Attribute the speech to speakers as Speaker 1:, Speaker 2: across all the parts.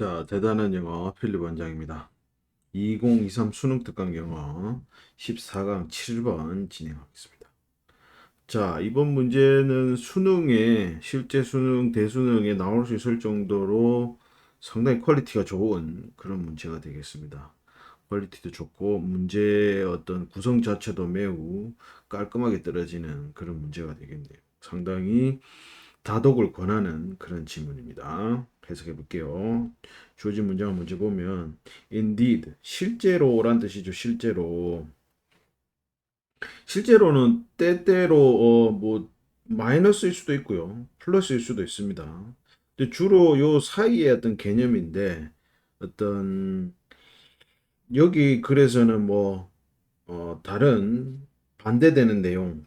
Speaker 1: 자, 대단한 영어 필립 원장입니다. 2023 수능 특강 영어 14강 7번 진행하겠습니다. 자, 이번 문제는 수능에, 실제 수능, 대수능에 나올 수 있을 정도로 상당히 퀄리티가 좋은 그런 문제가 되겠습니다. 퀄리티도 좋고, 문제의 어떤 구성 자체도 매우 깔끔하게 떨어지는 그런 문제가 되겠네요. 상당히 다독을 권하는 그런 지문입니다. 해석해 볼게요. 주어진 문장을 먼저 보면 indeed 실제로란 뜻이죠. 실제로 실제로는 때때로 어, 뭐 마이너스일 수도 있고요. 플러스일 수도 있습니다. 근데 주로 요 사이의 어떤 개념인데 어떤 여기 글에서는 뭐 어, 다른 반대되는 내용 의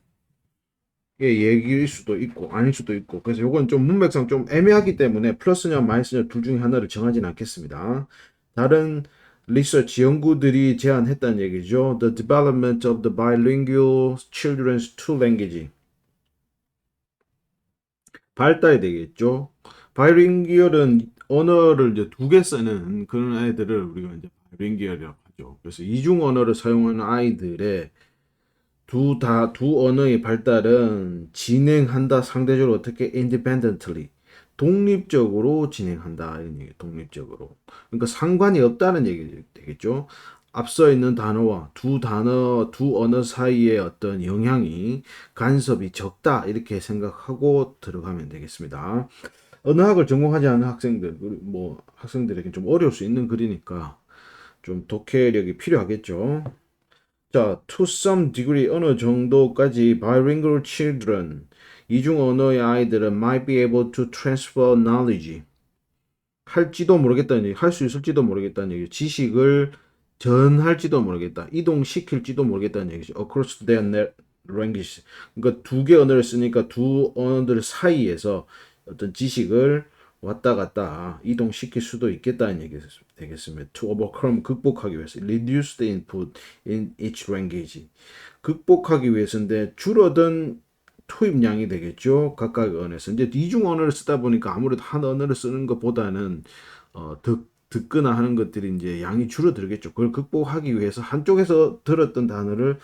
Speaker 1: 얘기일 수도 있고 아닐 수도 있고 그래서 요건 좀 문맥상 좀 애매하기 때문에 플러스냐 마이너스냐 둘 중에 하나를 정하진 않겠습니다. 다른 리서치 연구들이 제안했다는 얘기죠. The development of the bilingual children's two language 발달이 되겠죠. 바이링기얼은 언어를 이제 두 개 쓰는 그런 아이들을 우리가 이제 바이링기얼이라고 하죠. 그래서 이중 언어를 사용하는 아이들의 두 다 두 언어의 발달은 진행한다 상대적으로 어떻게 independently 독립적으로 진행한다 이런 얘기 독립적으로. 그러니까 상관이 없다는 얘기 되겠죠. 앞서 있는 단어와 두 단어 두 언어 사이의 어떤 영향이 간섭이 적다 이렇게 생각하고 들어가면 되겠습니다. 언어학을 전공하지 않은 학생들 뭐 학생들에게 좀 어려울 수 있는 글이니까 좀 독해력이 필요하겠죠 자, to some degree 어느 정도까지 bilingual children 이중 언어의 아이들은 might be able to transfer knowledge 할지도 모르겠다는 얘기, 할 수 있을지도 모르겠다는 얘기, 지식을 전할지도 모르겠다, 이동시킬지도 모르겠다는 얘기죠. across their language. 그러니까 두 개 언어를 쓰니까 두 언어들 사이에서 어떤 지식을 왔다 갔다 이동시킬 수도 있겠다는 얘기 되겠습니다. To overcome 극복하기 위해서 reduce the input in each language 극복하기 위해서인데 줄어든 투입량이 되겠죠. 각각 언어에서 이제 이중 언어를 쓰다 보니까 아무래도 한 언어를 쓰는 것보다는 어, 듣, 듣거나 하는 것들이 이제 양이 줄어들겠죠. 그걸 극복하기 위해서 한쪽에서 들었던 단어를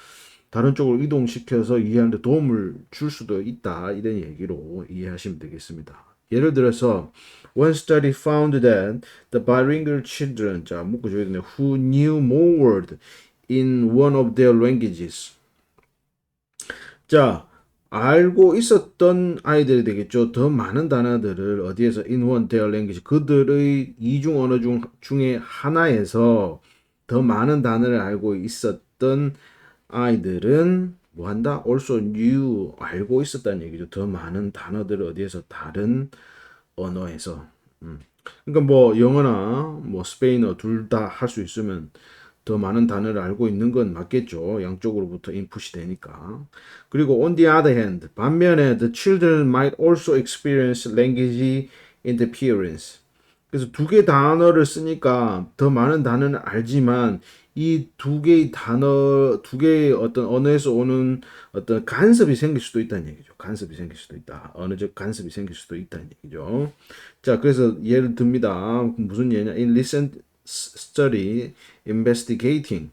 Speaker 1: 다른 쪽으로 이동시켜서 이해하는데 도움을 줄 수도 있다. 이런 얘기로 이해하시면 되겠습니다. 예를 들어서 one study found that the bilingual children 자 묶어 줘야 되네 who knew more word in one of their languages 자 알고 있었던 아이들이 되겠죠. 더 많은 단어들을 어디에서 in one their language 그들의 이중 언어 중 중에 하나에서 더 많은 단어를 알고 있었던 아이들은 뭐 한다? also knew 알고 있었다는 얘기죠. 더 많은 단어들을 어디에서 다른 언어에서 음. 그러니까 뭐 영어나 뭐 스페인어 둘 다 할 수 있으면 더 많은 단어를 알고 있는 건 맞겠죠. 양쪽으로부터 인풋이 되니까. 그리고 on the other hand, 반면에 the children might also experience language interference. 그래서 두 개 단어를 쓰니까 더 많은 단어는 알지만 이 두 개의 단어, 두 개의 어떤 언어에서 오는 어떤 간섭이 생길 수도 있다는 얘기죠. 간섭이 생길 수도 있다. 언어적 간섭이 생길 수도 있다는 얘기죠. 자, 그래서 예를 듭니다. 무슨 예냐? In recent study investigating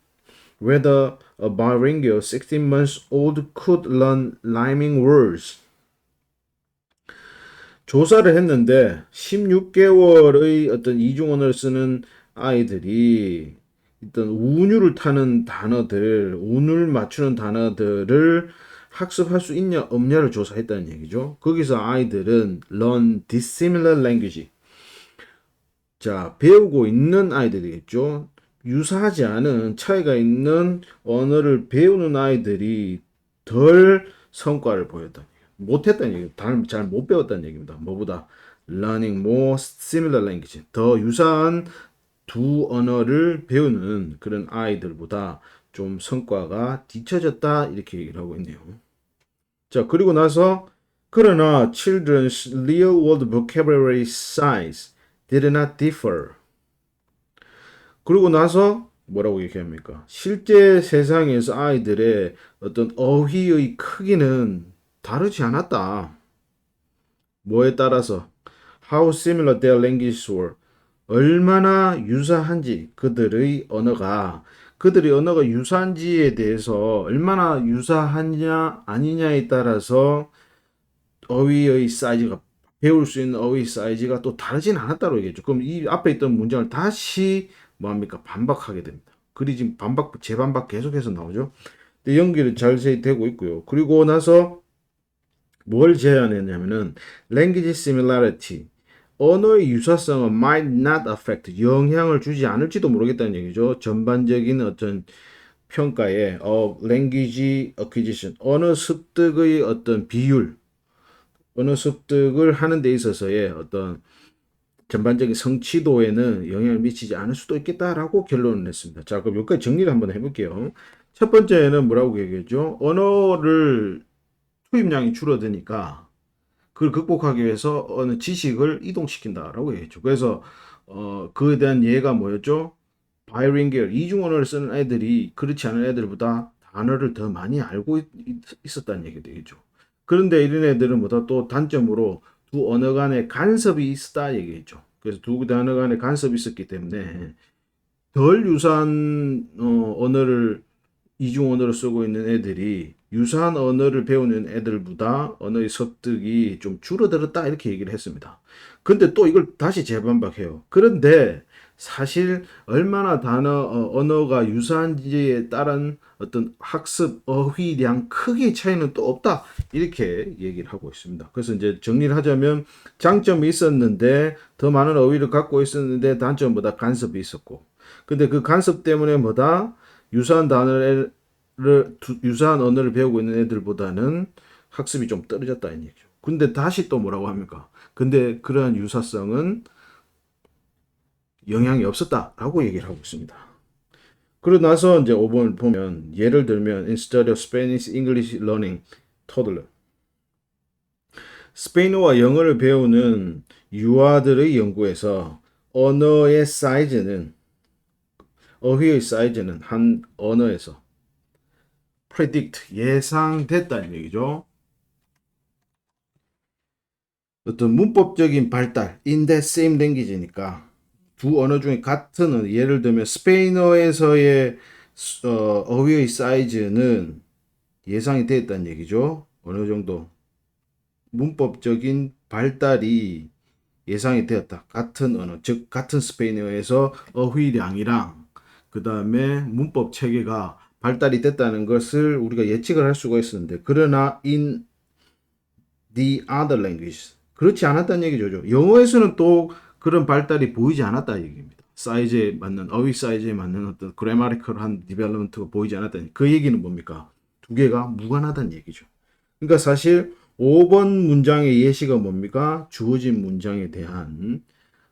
Speaker 1: whether a bilingual 16 months old could learn rhyming words. 조사를 했는데 16개월의 어떤 이중언어를 쓰는 아이들이 어떤 운율을 타는 단어들, 운을 맞추는 단어들을 학습할 수 있냐 없냐를 조사했다는 얘기죠. 거기서 아이들은 learn dissimilar language. 자, 배우고 있는 아이들이겠죠. 유사하지 않은 차이가 있는 언어를 배우는 아이들이 덜 성과를 보였다. 못했다는 얘기, 잘못 배웠다는 얘기입니다. 뭐보다 learning more similar language, 더 유사한 두 언어를 배우는 그런 아이들보다 좀 성과가 뒤처졌다 이렇게 얘기를 하고 있네요. 자 그리고 나서 그러나 children's real world vocabulary size did not differ. 그리고 나서 뭐라고 얘기합니까? 실제 세상에서 아이들의 어떤 어휘의 크기는 다르지 않았다. 뭐에 따라서 how similar their languages were. 얼마나 유사한지 그들의 언어가 그들의 언어가 유사한지에 대해서 얼마나 유사하냐 아니냐에 따라서 어휘의 사이즈가 배울 수 있는 어휘 사이즈가 또 다르진 않았다고 얘기했죠. 그럼 이 앞에 있던 문장을 다시 뭐합니까 반박하게 됩니다. 글이 지금 반박 재반박 계속해서 나오죠. 근데 연기를 잘 되고 있고요. 그리고 나서 뭘 제안했냐면은 language similarity 언어의 유사성은 might not affect 영향을 주지 않을지도 모르겠다는 얘기죠. 전반적인 어떤 평가에 어 language acquisition 언어 습득의 어떤 비율 언어 습득을 하는 데 있어서의 어떤 전반적인 성취도에는 영향을 미치지 않을 수도 있겠다라고 결론을 냈습니다. 자, 그럼 여기까지 정리를 한번 해볼게요. 첫 번째는 뭐라고 얘기했죠? 언어를 투입량이 줄어드니까 그걸 극복하기 위해서 어느 지식을 이동시킨다라고 얘기했죠. 그래서 어, 그에 대한 예가 뭐였죠? 바이링겔 이중 언어를 쓰는 애들이 그렇지 않은 애들보다 단어를 더 많이 알고 있, 있었다는 얘기 되겠죠. 그런데 이런 애들은 뭐다 또 단점으로 두 언어 간의 간섭이 있다 얘기했죠. 그래서 두 단어 간의 간섭이 있었기 때문에 덜 유사한 어, 언어를 이중 언어를 쓰고 있는 애들이 유사한 언어를 배우는 애들보다 언어의 습득이 좀 줄어들었다 이렇게 얘기를 했습니다. 근데 또 이걸 다시 재반박해요. 그런데 사실 얼마나 단어 어, 언어가 유사한지에 따른 어떤 학습 어휘량 크기의 차이는 또 없다 이렇게 얘기를 하고 있습니다. 그래서 이제 정리를 하자면 장점이 있었는데 더 많은 어휘를 갖고 있었는데 단점보다 간섭이 있었고 근데 그 간섭 때문에 뭐다 유사한 단어를 유사한 언어를 배우고 있는 애들보다는 학습이 좀 떨어졌다는 얘기죠. 근데 다시 또 뭐라고 합니까? 근데 그러한 유사성은 영향이 없었다라고 얘기를 하고 있습니다. 그러고 나서 이제 5번을 보면 예를 들면 instead of Spanish English learning toddler 스페인어와 영어를 배우는 유아들의 연구에서 언어의 사이즈는 어휘의 사이즈는 한 언어에서 predict 예상됐다는 얘기죠. 어떤 문법적인 발달 in that same language니까 두 언어 중에 같은 예를 들면 스페인어에서의 어, 어휘의 사이즈는 예상이 되었다는 얘기죠. 어느 정도 문법적인 발달이 예상이 되었다. 같은 언어, 즉 같은 스페인어에서 어휘량이랑 그 다음에 문법 체계가 발달이 됐다는 것을 우리가 예측을 할 수가 있었는데 그러나 in the other language 그렇지 않았다는 얘기죠. 영어에서는 또 그런 발달이 보이지 않았다 얘기입니다. 사이즈에 맞는 어휘 사이즈에 맞는 어떤 그래마리컬한 디벨롭먼트가 보이지 않았다니 그 얘기는 뭡니까? 두 개가 무관하다는 얘기죠. 그러니까 사실 5번 문장의 예시가 뭡니까? 주어진 문장에 대한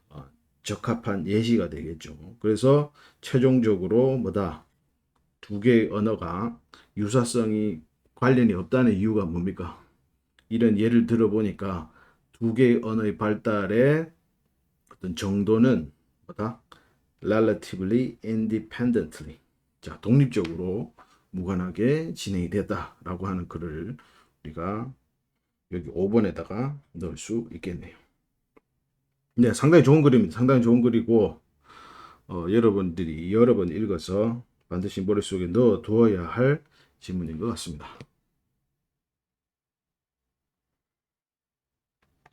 Speaker 1: 어, 적합한 예시가 되겠죠. 그래서 최종적으로 뭐다? 두 개의 언어가 유사성이 관련이 없다는 이유가 뭡니까? 이런 예를 들어보니까 두 개의 언어의 발달에 어떤 정도는 뭐다? relatively independently. 자, 독립적으로 무관하게 진행이 됐다라고 하는 글을 우리가 여기 5번에다가 넣을 수 있겠네요. 네, 상당히 좋은 글입니다. 상당히 좋은 글이고 어, 여러분들이 여러 번 읽어서 반드시 머릿속에 넣어 두어야 할 지문인 것 같습니다.